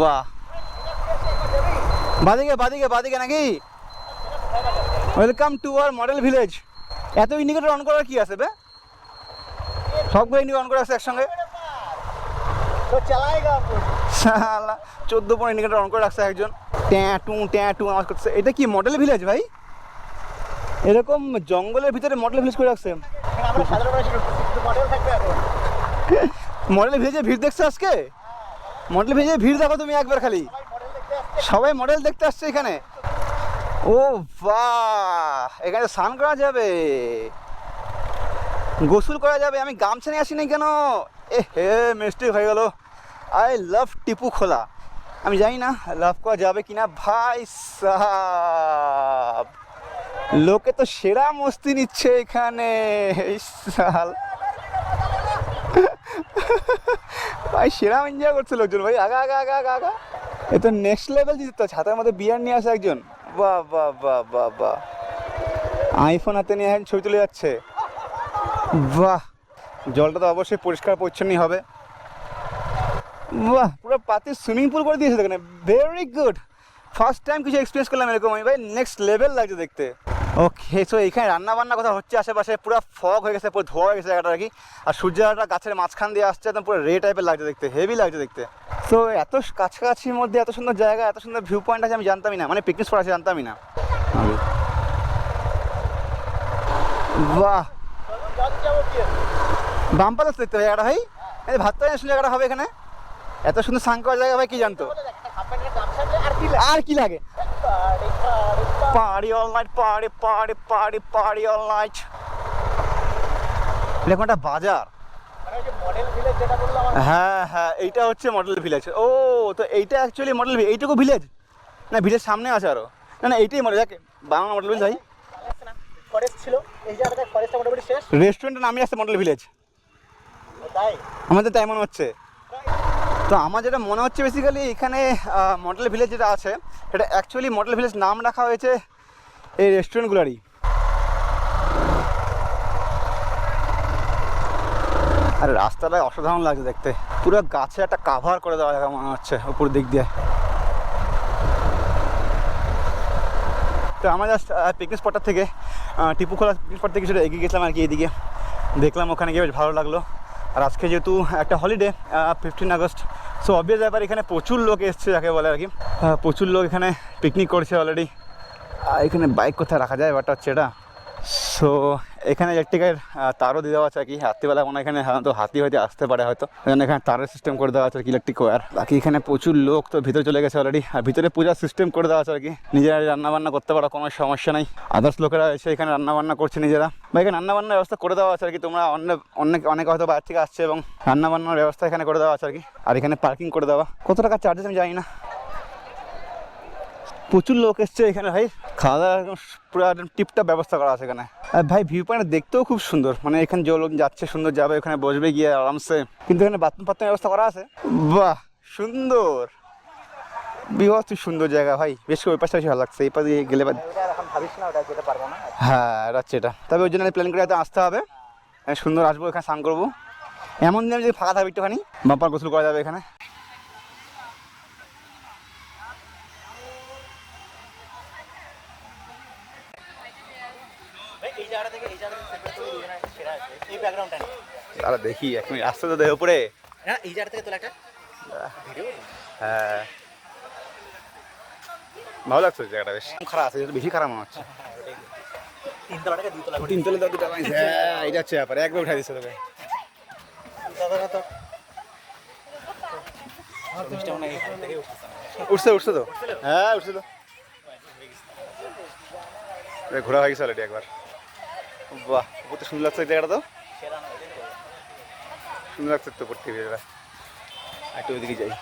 বাহ। বাদিকে বাদিকে বাদিকে নাকি? Welcome to R model village এত ইন্ডিকেটর অন করার কি আছে বে? সবগুলো ইন্ডিকেটর অন করা আছে একসঙ্গে? চোদ্দ পনেরো ইন্ডিকেটর অন করে রাখছে একজন। ট্যাঁটু ট্যাঁটু আওয়াজ করছে এটা কি মডেল ভিলেজ ভাই? এরকম জঙ্গলের ভিতরে মডেল ভিলেজ করে রাখছে। মডেল ভিলেজে ভিড় দেখছে আজকে? মডেল ভিলেজে ভিড় দেখো তুমি একবার খালি। সবাই মডেল দেখতে আসছে এখানে। ও বাহ, এখানে স্নান করা যাবে। গোসল করা যাবে, আমি গামছা নিয়ে আসিনি কেন? এ হে মিস্টেক হয়ে গেল। আই লাভ টিপু খোলা। আমি জানি না লাভ করা যাবে কিনা? ভাই সাহাব, লোকে তো সেরা মস্তি নিচ্ছে এখানে। সাল। ভাই সেরাম এনজয় করছে লোকজন ভাই। আগা আগা আগা আগা আগা। এ তো নেক্সট লেভেল দিতে ছাতার মধ্যে বিয়ার নিয়ে আসে একজন। বাহ বাহ বাহ বাহ বাহ। আইফোন হাতে নিয়ে এখন ছবি তুলে যাচ্ছে। বাহ। জলটা তো অবশ্যই পরিষ্কার পরিচ্ছন্নই হবে। বাহ, পুরো পাতি সুইমিং পুল করে দিয়েছে এখানে ভেরি গুড ফার্স্ট টাইম কিছু এক্সপিরিয়েন্স করলাম এরকম আমি ভাই নেক্সট লেভেল লাগছে দেখতে। ওকে সো এখানে রান্না বান্না কথা হচ্ছে আশেপাশে পুরো ফগ হয়ে গেছে পুরো ধোয়া হয়ে গেছে জায়গাটা আর কি। আর সূর্যটা গাছের মাঝখান দিয়ে আসছে একদম পুরো রে টাইপের লাগছে দেখতে হেভি লাগছে দেখতে। তো এত কাছাকাছির মধ্যে এত সুন্দর জায়গা এত সুন্দর ভিউ পয়েন্ট আছে আমি জানতামই না মানে পিকনিক স্পট আছে জানতামই না। বাহ। কি বাম্পার আছে জায়গাটা ভাই। এই ভাত তো জায়গাটা হবে এখানে? এত সুন্দর সাং করার জায়গা ভাই কি জানতো? আর কি লাগে? Party all night party party party party all night এরকম একটা বাজার? মানে ওই যে মডেল ভিলেজ যেটা বললাম আমার। হ্যাঁ হ্যাঁ এইটা হচ্ছে মডেল ভিলেজ ও তো এইটা অ্যাকচুয়ালি মডেল এইটুকু ভিলেজ না ভিলেজ সামনে আছে আরও। না না এইটাই মডেল যাকে বাংলা মডেল ভিলেজ ভাই। ফরেস্ট ছিল এই জায়গাটা ফরেস্টটা মোটামুটি শেষ। রেস্টুরেন্টের নামই আছে মডেল ভিলেজ আমাদের তাই মনে হচ্ছে। তো আমার যেটা মনে হচ্ছে বেসিক্যালি এখানে মডেল ভিলেজ যেটা আছে, সেটা অ্যাকচুয়ালি মডেল ভিলেজ নাম রাখা হয়েছে এই রেস্টুরেন্টগুলোরই আর রাস্তাটা অসাধারণ লাগছে দেখতে। পুরো গাছে একটা কাভার করে দেওয়া জায়গা মনে হচ্ছে উপর দিক দিয়ে। তো আমরা জাস্ট পিকনিক স্পটটা থেকে টিপুখোলা পিকনিক স্পট থেকে কিছুটা এগিয়ে গেছিলাম আর কি এদিকে। দেখলাম ওখানে গিয়ে বেশ ভালো লাগল। আর আজকে যেহেতু একটা holiday fifteen August so obvious ব্যাপার, এখানে প্রচুর লোক এসছে যাকে বলে আর কি প্রচুর লোক এখানে পিকনিক করছে অলরেডি এখানে বাইক কোথায় রাখা যায়? ব্যাপারটা হচ্ছে এটা। সো এখানে ইলেকট্রিকের তারও দিয়ে দেওয়া আছে কি, রাত্রিবেলা মনে এখানে হয়তো হাতি হয়তো আসতে পারে হয়তো। জন্য এখানে তারের সিস্টেম করে দেওয়া আছে কি ইলেকট্রিক ওয়্যার বাকি এখানে প্রচুর লোক তো ভিতরে চলে গেছে অলরেডি আর ভিতরে পূজার সিস্টেম করে দেওয়া আছে আর কি, নিজেরা রান্না বান্না করতে পারো, কোনো সমস্যা নাই। আদার্স লোকেরা এসে এখানে রান্না বান্না করছে নিজেরা। বা এখানে রান্না বান্নার ব্যবস্থা করে দেওয়া আছে আর কি, তোমরা অন্য, অনেক অনেক হয়তো বাইরে থেকে আসছে এবং রান্না বান্নার ব্যবস্থা এখানে করে দেওয়া আছে আর কি। আর এখানে পার্কিং করে দেওয়া। কত টাকা চার্জেস আমি জানি না। প্রচুর লোক এসছে এখানে ভাই। খাওয়া দাওয়া একদম পুরো একদম টিপটাপ ব্যবস্থা করা আছে এখানে। আর ভাই ভিউ পয়েন্ট দেখতেও খুব সুন্দর। মানে এখানে যে লোক যাচ্ছে, সুন্দর যাবে, ওখানে বসবে গিয়ে আরামসে। কিন্তু এখানে বাথরুম ফাথরুম ব্যবস্থা করা আছে? বাহ, সুন্দর। বিভৎস সুন্দর জায়গা ভাই। বেশ ওই পাশটা বেশি ভালো লাগছে। এই পাশে গেলে হ্যাঁ এটা এটা। তবে ওই জন্য প্ল্যান করে আসতে হবে। সুন্দর আসব, এখানে স্নান করব। এমন দিন যদি ফাঁকা থাকবে একটুখানি বাপার গোসল করা যাবে এখানে এই জায়গাটা থেকে এই জায়গাটা থেকে তুলে দুজনে সেরা আছে এই ব্যাকগ্রাউন্ডটা নিয়ে তাহলে দেখি এক মিনিট আসতে তো দেহ উপরে। এই জায়গা থেকে তোলা একটা হ্যাঁ। ভালো লাগছে জায়গাটা বেশ। খারাপ আছে বেশি খারাপ মনে হচ্ছে। তিনতলা দুটো হ্যাঁ এটা হচ্ছে ব্যাপার একবার উঠাই দিচ্ছে তোকে। উঠছে। উঠছে তো? হ্যাঁ উঠছে তো। ঘোরা হয়ে গেছে অলরেডি একবার। বাহ কত সুন্দর লাগছে জায়গাটা তো। সুন্দর লাগছে তো পড়তে একটু ওইদিকে যাই।